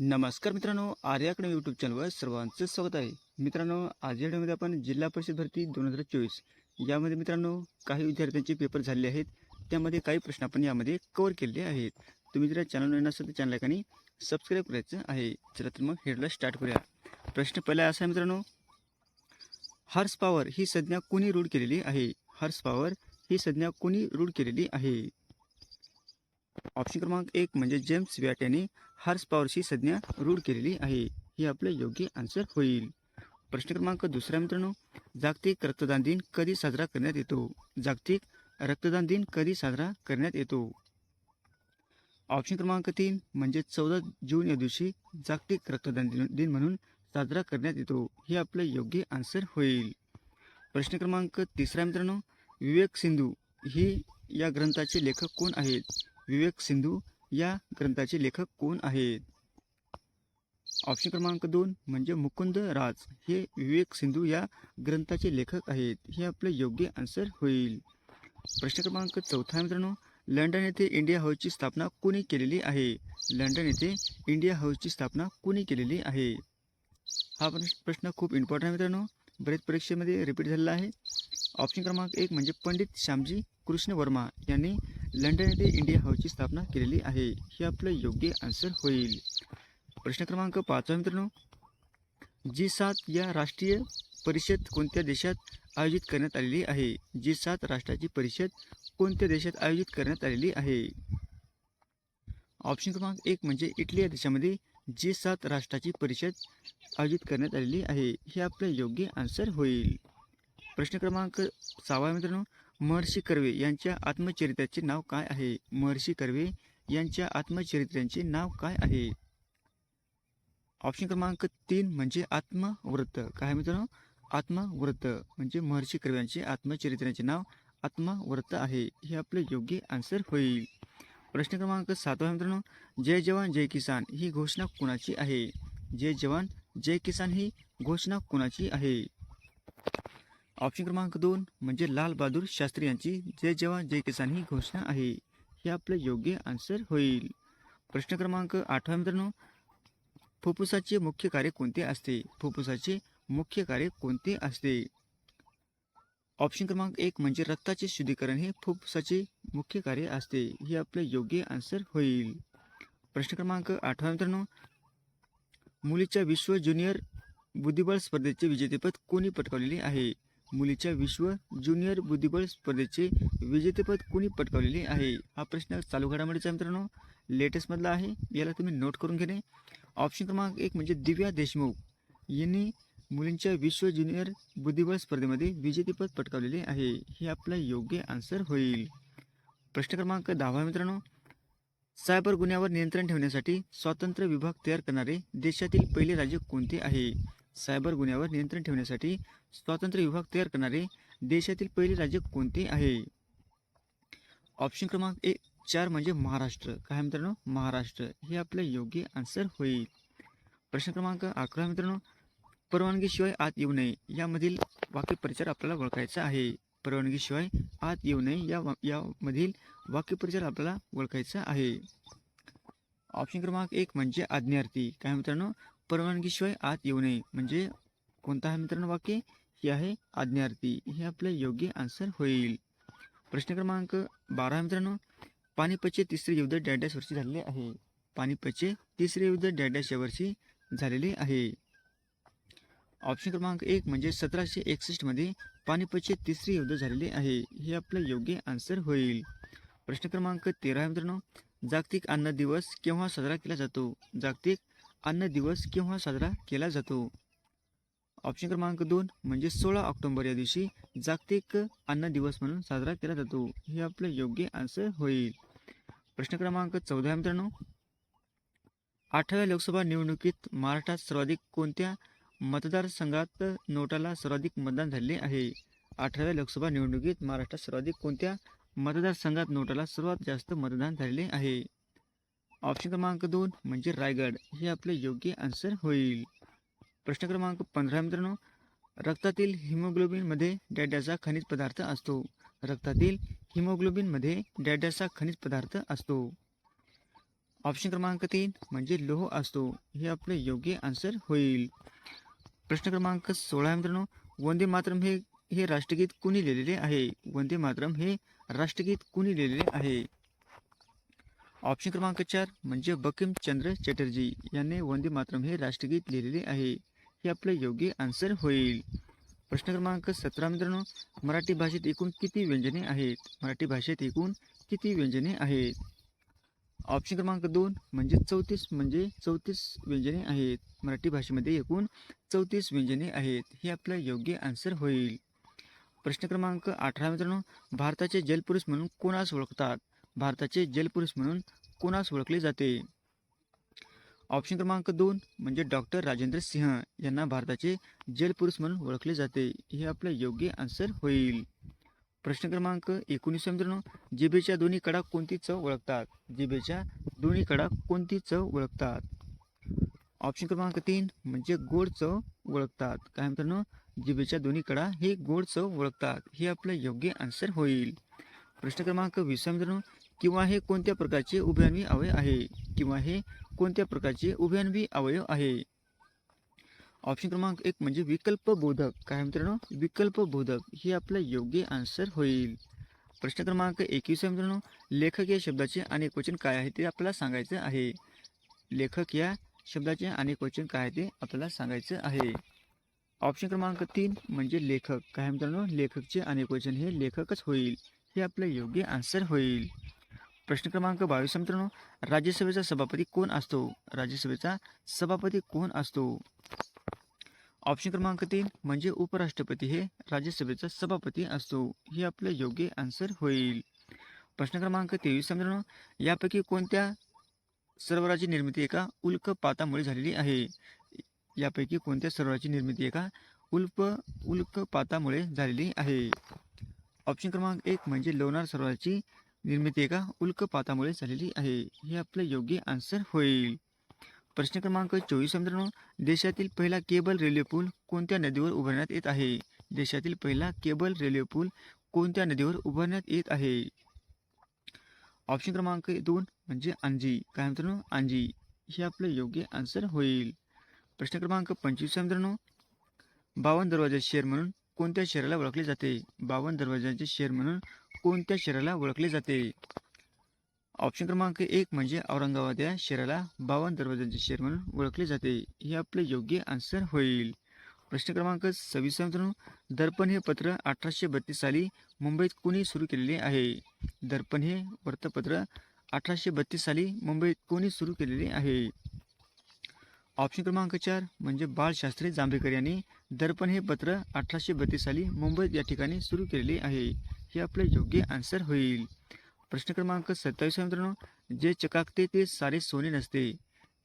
नमस्कार मित्रांनो आर्याकडे यूट्यूब चॅनलवर सर्वांचं स्वागत आहे. मित्रांनो आज या व्हिडिओमध्ये आपण जिल्हा परिषद भरती दोन हजार चोवीस यामध्ये मित्रांनो काही विद्यार्थ्यांचे पेपर झालेले आहेत. त्यामध्ये काही प्रश्न आपण यामध्ये कवर केलेले आहेत. तुम्ही जर चॅनल नवीन असेल तर चॅनल एकाने सबस्क्राईब करायचं आहे. चला तर मग हेडला स्टार्ट करूया. प्रश्न पहिला असा आहे मित्रांनो हॉर्स पॉवर ही संज्ञा कोणी रूढ केलेली आहे? हॉर्स पॉवर ही संज्ञा कोणी रूढ केलेली आहे? ऑप्शन क्रमांक एक म्हणजे जेम्स वॅट यांनी हार्स पॉवरची संज्ञा रूढ केलेली आहे. ही आपले योग्य आन्सर होईल. प्रश्न क्रमांक दुसरा मित्रांनो जागतिक रक्तदान दिन कधी साजरा करण्यात येतो? जागतिक रक्तदान दिन कधी साजरा करण्यात येतो? ऑप्शन क्रमांक तीन म्हणजे चौदा जून या दिवशी जागतिक रक्तदान दिन दिन म्हणून साजरा करण्यात येतो. हे आपले योग्य आन्सर होईल. प्रश्न क्रमांक तिसरा मित्रांनो विवेक सिंधू ही या ग्रंथाचे लेखक कोण आहेत? विवेक सिंधू या ग्रंथाचे लेखक कोण आहेत? ऑप्शन क्रमांक दोन म्हणजे मुकुंद राज हे विवेक सिंधू या ग्रंथाचे लेखक आहेत. हे आपले योग्य आन्सर होईल. प्रश्न क्रमांक चौथा मित्रांनो लंडन येथे इंडिया हाऊसची स्थापना कोणी केलेली आहे? लंडन येथे इंडिया हाऊसची स्थापना कोणी केलेली आहे? हा प्रश्न- प्रश्न खूप इम्पॉर्टंट आहे मित्रांनो. बरेच परीक्षेमध्ये रिपीट झालेला आहे. ऑप्शन क्रमांक एक म्हणजे पंडित श्यामजी कृष्ण वर्मा यांनी लंडन येथे इंडिया हाऊसची स्थापना केलेली आहे. हे आपलं योग्य आन्सर होईल. प्रश्न क्रमांक पाचवा मित्रांनो. जी सात या राष्ट्रीय परिषद कोणत्या देशात आयोजित करण्यात आलेली आहे? जी सात राष्ट्राची परिषद कोणत्या देशात आयोजित करण्यात आलेली आहे? ऑप्शन क्रमांक एक म्हणजे इटली या देशामध्ये जी सात राष्ट्राची परिषद आयोजित करण्यात आलेली आहे. हे आपलं योग्य आन्सर होईल. प्रश्न क्रमांक सहावा मित्रांनो. महर्षी कर्वे यांच्या आत्मचरित्राचे नाव काय आहे? महर्षी कर्वे यांच्या आत्मचरित्रांचे नाव काय आहे? ऑप्शन क्रमांक तीन म्हणजे आत्मवृत्त. काय मित्रांनो? आत्मव्रत म्हणजे महर्षी कर्वे यांचे आत्मचरित्राचे नाव आत्मव्रत आहे. हे आपले योग्य आन्सर होईल. प्रश्न क्रमांक सातवा मित्रांनो. जय जवान जय किसान ही घोषणा कुणाची आहे? जय जवान जय किसान ही घोषणा कुणाची आहे? ऑप्शन क्रमांक दोन म्हणजे लाल बहादूर शास्त्री यांची जय जवान जय किसान ही घोषणा आहे. हे आपलं योग्य आन्सर होईल. प्रश्न क्रमांक आठवा मित्रांनो. फुफ्फुसाचे मुख्य कार्य कोणते असते? फुफ्फुसाचे मुख्य कार्य कोणते असते? ऑप्शन क्रमांक एक म्हणजे रक्ताचे शुद्धीकरण हे फुफ्फुसाचे मुख्य कार्य असते. हे आपले योग्य आन्सर होईल. प्रश्न क्रमांक आठवा मित्रांनो. मुलीच्या विश्व ज्युनियर बुद्धिबळ स्पर्धेचे विजेतेपद कोणी पटकावलेले आहे? मुलीच्या विश्व ज्युनियर बुद्धिबळ स्पर्धेचे विजेतेपद कोणी पटकावलेले आहे? हा प्रश्न चालू घडामोडीचा मित्रांनो. लेटेस्टमधला आहे. याला तुम्ही नोट करून घेणे. ऑप्शन क्रमांक एक म्हणजे दिव्या देशमुख. यांनी मुलींच्या विश्व ज्युनियर बुद्धिबळ स्पर्धेमध्ये विजेतेपद पटकावलेले आहे. हे आपला योग्य आन्सर होईल. प्रश्न क्रमांक दहावा मित्रांनो. सायबर गुन्ह्यावर नियंत्रण ठेवण्यासाठी स्वतंत्र विभाग तयार करणारे देशातील पहिले राज्य कोणते आहे? सायबर गुन्ह्यावर नियंत्रण ठेवण्यासाठी स्वतंत्र विभाग तयार करणारे देशातील पहिले राज्य कोणते आहे? ऑप्शन क्रमांक एक चार म्हणजे महाराष्ट्र. काय मित्रांनो? महाराष्ट्र. हे आपलं योग्य आन्सर होईल. प्रश्न क्रमांक अकरा मित्रांनो. परवानगीशिवाय आत येऊ नये. यामधील वाक्यप्रचार आपल्याला ओळखायचा आहे. परवानगीशिवाय आत येऊ नये. या यामधील वाक्यप्रचार आपल्याला ओळखायचा आहे. ऑप्शन क्रमांक एक म्हणजे आज्ञार्थी. काय मित्रांनो? परवानगीशिवाय आत येऊ नये. म्हणजे कोणता आहे मित्रांनो वाक्य? हे आहे आज्ञार्थी. हे आपले योग्य आन्सर होईल. प्रश्न क्रमांक बारा मित्रांनो. पानिपतचे तिसरे युद्ध डॅडॅश वर्षी झालेले आहे. पानिपतचे तिसरे युद्ध डॅडॅश या वर्षी झालेले आहे. ऑप्शन क्रमांक एक म्हणजे सतराशे एकसष्टमध्ये पानिपतचे तिसरे युद्ध झालेले आहे. हे आपलं योग्य आन्सर होईल. प्रश्न क्रमांक तेरा मित्रांनो. जागतिक अन्न दिवस केव्हा साजरा केला जातो? जागतिक अन्न दिवस केव्हा साजरा केला जातो? ऑप्शन क्रमांक दोन म्हणजे सोळा ऑक्टोंबर या दिवशी जागतिक अन्न दिवस म्हणून साजरा केला जातो. हे आपलं योग्य आन्सर होईल. प्रश्न क्रमांक चौदा मित्रांनो. आठव्या लोकसभा निवडणुकीत महाराष्ट्रात सर्वाधिक कोणत्या मतदारसंघात नोटाला सर्वाधिक मतदान झाले आहे? अठराव्या लोकसभा निवडणुकीत महाराष्ट्रात सर्वाधिक कोणत्या मतदारसंघात नोटाला सर्वात जास्त मतदान झालेले आहे? ऑप्शन क्रमांक दोन म्हणजे रायगड. हे आपले योग्य आन्सर होईल. प्रश्न क्रमांक पंधरा मित्रांनो. रक्तातील हिमोग्लोबिनमध्ये डॅड्याचा खनिज पदार्थ असतो. रक्तातील हिमोग्लोबिनमध्ये डॅड्याचा खनिज पदार्थ असतो. ऑप्शन क्रमांक तीन म्हणजे लोह असतो. हे आपलं योग्य आन्सर होईल. प्रश्न क्रमांक सोळा मित्रांनो. वंदे मातरम हे हे राष्ट्रगीत कुणी लिहिलेले आहे? वंदे मातरम हे राष्ट्रगीत कुणी लिहिलेले आहे? ऑप्शन क्रमांक चार म्हणजे बकिमचंद्र चटर्जी यांनी वंदे मातरम हे राष्ट्रगीत लिहिलेले आहे. हे आपलं योग्य आन्सर होईल. प्रश्न क्रमांक सतरा मित्रांनो मराठी भाषेत एकूण किती व्यंजने आहेत? मराठी भाषेत एकूण किती व्यंजने आहेत? ऑप्शन क्रमांक दोन म्हणजे चौतीस म्हणजे चौतीस व्यंजने आहेत. मराठी भाषेमध्ये एकूण चौतीस व्यंजने आहेत. हे आपलं योग्य आन्सर होईल. प्रश्न क्रमांक अठरा मित्रांनो भारताचे जलपुरुष म्हणून कोणास ओळखतात? भारताचे जलपुरुष म्हणून कोणास ओळखले जाते? ऑप्शन क्रमांक दोन म्हणजे डॉक्टर राजेंद्र सिंह यांना भारताचे जलपुरुष म्हणून ओळखले जाते. हे आपलं योग्य आन्सर होईल. प्रश्न क्रमांक एकोणीस मित्रांनो. जिभेच्या दोन्ही कडा कोणती चव ओळखतात? जिभेच्या दोन्ही कडा कोणती चव ओळखतात? ऑप्शन क्रमांक तीन म्हणजे गोड चव ओळखतात. काय मित्रांनो? जिभेच्या दोन्ही कडा हे गोड चव ओळखतात. हे आपलं योग्य आन्सर होईल. प्रश्न क्रमांक वीस मित्रांनो. किंवा हे कोणत्या प्रकारचे उभयान्वी अवयव आहे? किंवा हे कोणत्या प्रकारचे उभयान्वी अवयव आहे? ऑप्शन क्रमांक एक म्हणजे विकल्प बोधक काय मित्रांनो? विकल्प बोधक हे आपलं योग्य आन्सर होईल. प्रश्न क्रमांक एकवीस मित्रांनो. लेखक या शब्दाचे अनेक वचन काय आहे ते आपल्याला सांगायचं आहे. लेखक या शब्दाचे अनेक वचन काय आहे ते आपल्याला सांगायचं आहे. ऑप्शन क्रमांक तीन म्हणजे लेखक. काय मित्रांनो? लेखकचे अनेक वचन हे लेखकच होईल. हे आपलं योग्य आन्सर होईल. प्रश्न क्रमांक बावीस मित्रांनो. राज्यसभेचा सभापती कोण असतो? राज्यसभेचा सभापती कोण असतो? ऑप्शन क्रमांक तीन म्हणजे उपराष्ट्रपती हे राज्यसभेचा सभापती असतो. हे आपलं योग्य आन्सर होईल. प्रश्न क्रमांक तेवीस मित्रांनो. यापैकी कोणत्या सरोवराची निर्मिती एका उल्कपातामुळे झालेली आहे? यापैकी कोणत्या सरोवराची निर्मिती एका उल्प उल्कपातामुळे झालेली आहे? ऑप्शन क्रमांक एक म्हणजे लोणार सरोवराची निर्मिती एका उल्कपातामुळे झालेली आहे. हे आपलं योग्य आन्सर होईल. प्रश्न क्रमांक चोवीस मित्रांनो देशातील पहिला केबल रेल्वे पूल कोणत्या नदीवर उभारण्यात येत आहे? देशातील पहिला केबल रेल्वे पूल कोणत्या नदीवर उभारण्यात येत आहे? ऑप्शन क्रमांक दोन म्हणजे अंजी काय मित्रांनो अंजी हे आपलं योग्य आन्सर होईल. प्रश्न क्रमांक पंचवीस मित्रांनो बावन दरवाज़ा शहर म्हणून कोणत्या शहराला ओळखले जाते? बावन दरवाजाचे शहर म्हणून कोणत्या शहराला ओळखले जाते? ऑप्शन क्रमांक एक म्हणजे औरंगाबाद या शहराला बावन दरवाजांचे शहर म्हणून ओळखले जाते. हे आपले योग्य आन्सर होईल. प्रश्न क्रमांक सव्वीस मित्रांनो. दर्पण हे पत्र अठराशे बत्तीस साली मुंबईत कोणी सुरू केलेले आहे? दर्पण हे वृत्तपत्र अठराशे बत्तीस साली मुंबईत कोणी सुरू केलेले आहे? ऑप्शन क्रमांक चार म्हणजे बाळशास्त्री जांभेकर यांनी दर्पण हे पत्र अठराशे बत्तीस साली मुंबईत या ठिकाणी सुरू केलेले आहे. हे आपले योग्य आन्सर होईल. प्रश्न क्रमांक सत्तावीस मित्रांनो. जे चकाकते ते सारे सोने नसते.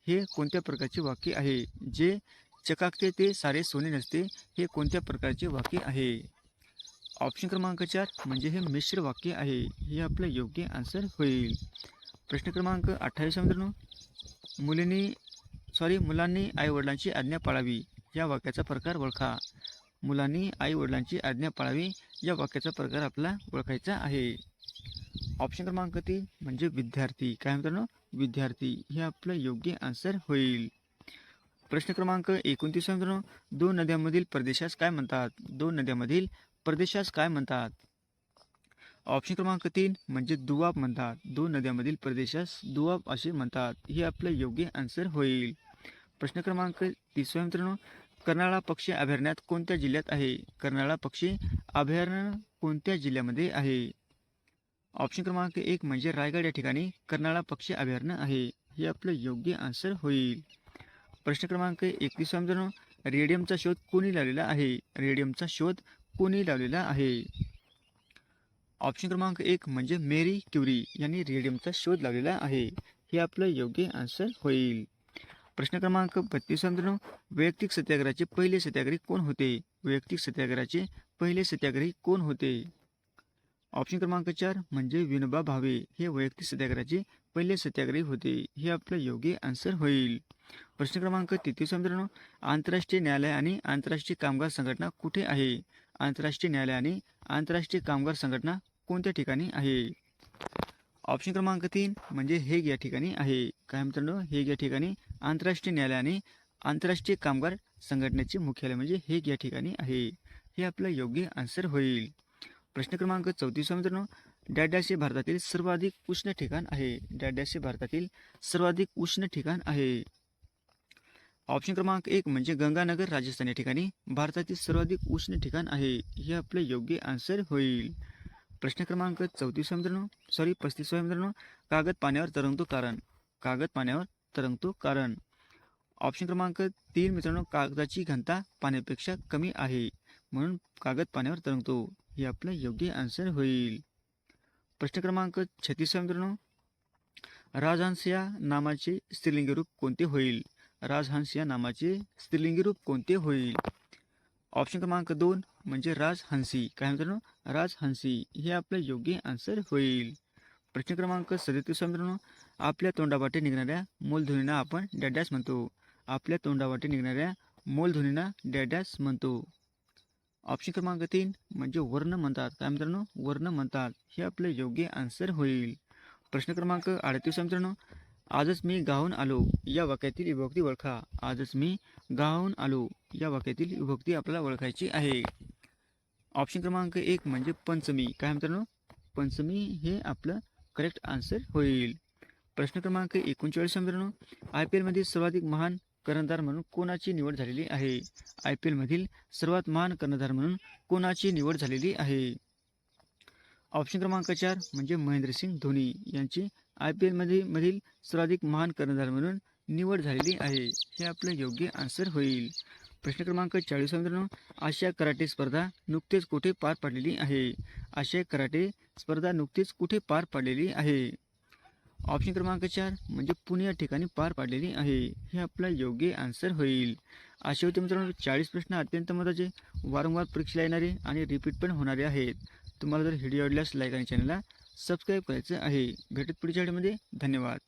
हे कोणत्या प्रकारचे वाक्य आहे? जे चकाकते ते सारे सोने नसते हे कोणत्या प्रकारचे वाक्य आहे? ऑप्शन क्रमांक चार म्हणजे हे मिश्र वाक्य आहे. हे आपलं योग्य आन्सर होईल. प्रश्न क्रमांक अठ्ठावीस मित्रांनो. मुलींनी सॉरी मुलांनी आईवडिलांची आज्ञा पाळावी. या वाक्याचा प्रकार ओळखा. मुलांनी आईवडिलांची आज्ञा पाळावी या वाक्याचा प्रकार आपला ओळखायचा आहे. ऑप्शन क्रमांक तीन म्हणजे विद्यार्थी. काय मित्रांनो? विद्यार्थी. हे आपलं योग्य आन्सर होईल. प्रश्न क्रमांक एकोणतीस मित्रांनो. दोन नद्यांमधील प्रदेशास काय म्हणतात? दोन नद्यांमधील प्रदेशास काय म्हणतात? ऑप्शन क्रमांक तीन म्हणजे दुवाब म्हणतात. दोन नद्यांमधील प्रदेशास दुवाब असे म्हणतात. हे आपलं योग्य आन्सर होईल. प्रश्न क्रमांक तिसरा मित्रांनो. कर्नाळा पक्षी अभयारण्यात कोणत्या जिल्ह्यात आहे? कर्नाळा पक्षी अभयारण्य कोणत्या जिल्ह्यामध्ये आहे? ऑप्शन क्रमांक एक म्हणजे रायगड या ठिकाणी कर्नाळा पक्षी अभयारण्य आहे. हे आपलं योग्य आन्सर होईल. प्रश्न क्रमांक एकवीस मित्रांनो रेडियमचा शोध कोणी लावलेला आहे? रेडियमचा शोध कोणी लावलेला आहे? ऑप्शन क्रमांक एक म्हणजे मेरी क्युरी यांनी रेडियमचा शोध लावलेला आहे. हे आपलं योग्य आन्सर होईल. प्रश्न क्रमांक बत्तीस मित्रांनो वैयक्तिक सत्याग्रहाचे पहिले सत्याग्रही कोण होते? वैयक्तिक सत्याग्रहाचे पहिले सत्याग्रही कोण होते? ऑप्शन क्रमांक चार म्हणजे विनोबा भावे. हे वैयक्तिक सत्याग्रहाचे पहिले सत्याग्रही होते. हे आपलं योग्य आन्सर होईल. प्रश्न क्रमांक तेहतीस मित्रांनो आंतरराष्ट्रीय न्यायालय आणि आंतरराष्ट्रीय कामगार संघटना कुठे आहे? आंतरराष्ट्रीय न्यायालय आणि आंतरराष्ट्रीय कामगार संघटना कोणत्या ठिकाणी आहे? ऑप्शन क्रमांक तीन म्हणजे हेग या ठिकाणी आहे. काय मित्रांनो? हेग या ठिकाणी आंतरराष्ट्रीय न्यायालयाने आंतरराष्ट्रीय कामगार संघटनेचे मुख्यालय म्हणजे हेग या ठिकाणी आहे. हे आपलं योग्य आन्सर होईल. प्रश्न क्रमांक चौतीसवा मित्रांनो. डॅडॅश हे भारतातील सर्वाधिक उष्ण ठिकाण आहे. डॅडॅश हे भारतातील सर्वाधिक उष्ण ठिकाण आहे. ऑप्शन क्रमांक एक म्हणजे गंगानगर राजस्थान या ठिकाणी भारतातील सर्वाधिक उष्ण ठिकाण आहे. हे आपलं योग्य आन्सर होईल. प्रश्न क्रमांक चौतीसवा मित्रांनो. सॉरी पस्तीसवा मित्रांनो. कागद पाण्यावर तरंगतो कारण. कागद पाण्यावर तरंगतो कारण ऑप्शन क्रमांक तीन मित्रांनो कागदाची घनता पाण्यापेक्षा कमी आहे म्हणून कागद पाण्यावर तरंगतो. हे आपलं योग्य आन्सर होईल. प्रश्न क्रमांक छत्तीस मित्रांनो. राजहंस या नामाचे स्त्रीलिंगी रूप कोणते होईल? राजहंस या नामाचे स्त्रीलिंगी रूप कोणते होईल? ऑप्शन क्रमांक दोन म्हणजे राजहंसी. काय मित्रांनो? राजहंसी. हे आपलं योग्य आन्सर होईल. प्रश्न क्रमांक सदतीस मित्रांनो आपल्या तोंडावाटे निघणाऱ्या मूलध्वनींना आपण डॅडॅस म्हणतो. आपल्या तोंडावाटे निघणाऱ्या मूलध्वनींना डॅडॅस म्हणतो. ऑप्शन क्रमांक तीन म्हणजे वर्ण म्हणतात. काय मित्रांनो? वर्ण म्हणतात. हे आपलं योग्य आन्सर होईल. प्रश्न क्रमांक अडतीस मित्रांनो आजच मी गाहून आलो या वाक्यातील विभक्ती ओळखा. आजच मी गाहून आलो या वाक्यातील विभक्ती आपल्याला ओळखायची आहे. ऑप्शन क्रमांक एक म्हणजे पंचमी. काय मित्रांनो? पंचमी हे आपलं करेक्ट आन्सर होईल. प्रश्न क्रमांक एकोणचाळीस मित्रांनो. आय पी एलमधील सर्वाधिक महान कर्णधार म्हणून कोणाची निवड झालेली आहे? आय पी एलमधील सर्वात महान कर्णधार म्हणून कोणाची निवड झालेली आहे? ऑप्शन क्रमांक चार म्हणजे महेंद्रसिंग धोनी यांची आय पी एलमध्ये मधील सर्वाधिक महान कर्णधार म्हणून निवड झालेली आहे. हे आपलं योग्य आन्सर होईल. प्रश्न क्रमांक चाळीस मित्रांनो आशिया कराटे स्पर्धा नुकतेच कुठे पार पडलेली आहे? आशिया कराटे स्पर्धा नुकतीच कुठे पार पडलेली आहे? ऑप्शन क्रमांक चार म्हणजे पुणे या ठिकाणी पार पाडलेली आहे. हे आपला योग्य आन्सर होईल. असे होते मित्रांनो चाळीस प्रश्न अत्यंत महत्त्वाचे वारंवार परीक्षेला येणारे आणि रिपीट पण होणारे आहेत. तुम्हाला जर व्हिडिओ आवडल्यास लाईक आणि चॅनलला सबस्क्राईब करायचं आहे. भेटत पुढच्या व्हिडिओमध्ये धन्यवाद.